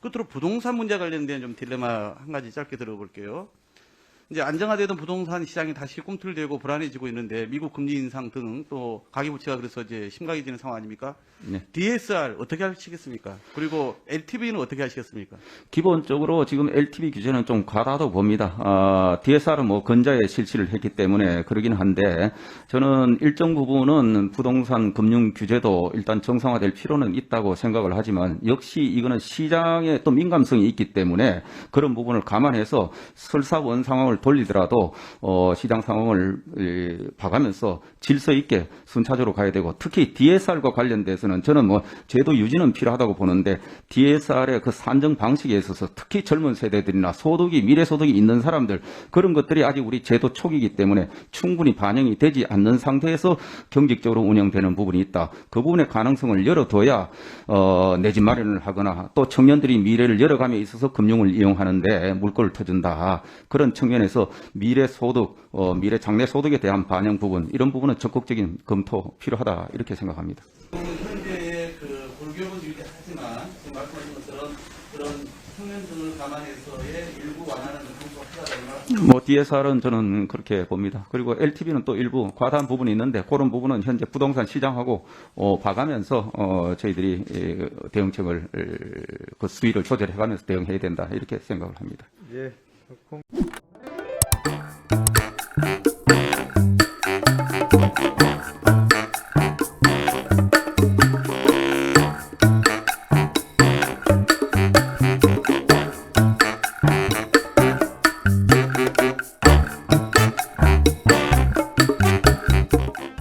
끝으로 부동산 문제 관련된 좀 딜레마 한 가지 짧게 들어볼게요. 이제 안정화되던 부동산 시장이 다시 꿈틀대고 불안해지고 있는데 미국 금리 인상 등 또 가계부채가 그래서 이제 심각해지는 상황 아닙니까? 네. DSR 어떻게 하시겠습니까? 그리고 LTV는 어떻게 하시겠습니까? 기본적으로 지금 LTV 규제는 좀 과다하다고 봅니다. 아, DSR은 뭐 근자에 실시를 했기 때문에 그러긴 한데 저는 일정 부분은 부동산 금융 규제도 일단 정상화될 필요는 있다고 생각을 하지만 역시 이거는 시장에 또 민감성이 있기 때문에 그런 부분을 감안해서 설사 원 상황을 돌리더라도 어, 시장 상황을 에, 봐가면서 질서 있게 순차적으로 가야 되고 특히 DSR과 관련돼서는 저는 뭐 제도 유지는 필요하다고 보는데 DSR의 그 산정 방식에 있어서 특히 젊은 세대들이나 소득이 미래 소득이 있는 사람들 그런 것들이 아직 우리 제도 초기이기 때문에 충분히 반영이 되지 않는 상태에서 경직적으로 운영되는 부분이 있다. 그 부분의 가능성을 열어둬야 어, 내 집 마련을 하거나 또 청년들이 미래를 열어감에 있어서 금융을 이용하는데 물꼬를 터준다. 그런 측면에서 미래 소득, 어, 미래 장래 소득에 대한 반영 부분 이런 부분은 적극적인 검토 필요하다 이렇게 생각합니다. 현재의 그 불교는 유지하지만 지금 말씀하신 것처럼 그런 청년층을 감안해서의 일부 완화는. 뭐 DSR은 저는 그렇게 봅니다. 그리고 LTV는 또 일부 과다한 부분이 있는데 그런 부분은 현재 부동산 시장하고 어, 봐가면서 어, 저희들이 에, 대응책을 에, 그 수위를 조절해가면서 대응해야 된다 이렇게 생각을 합니다. 예. 공-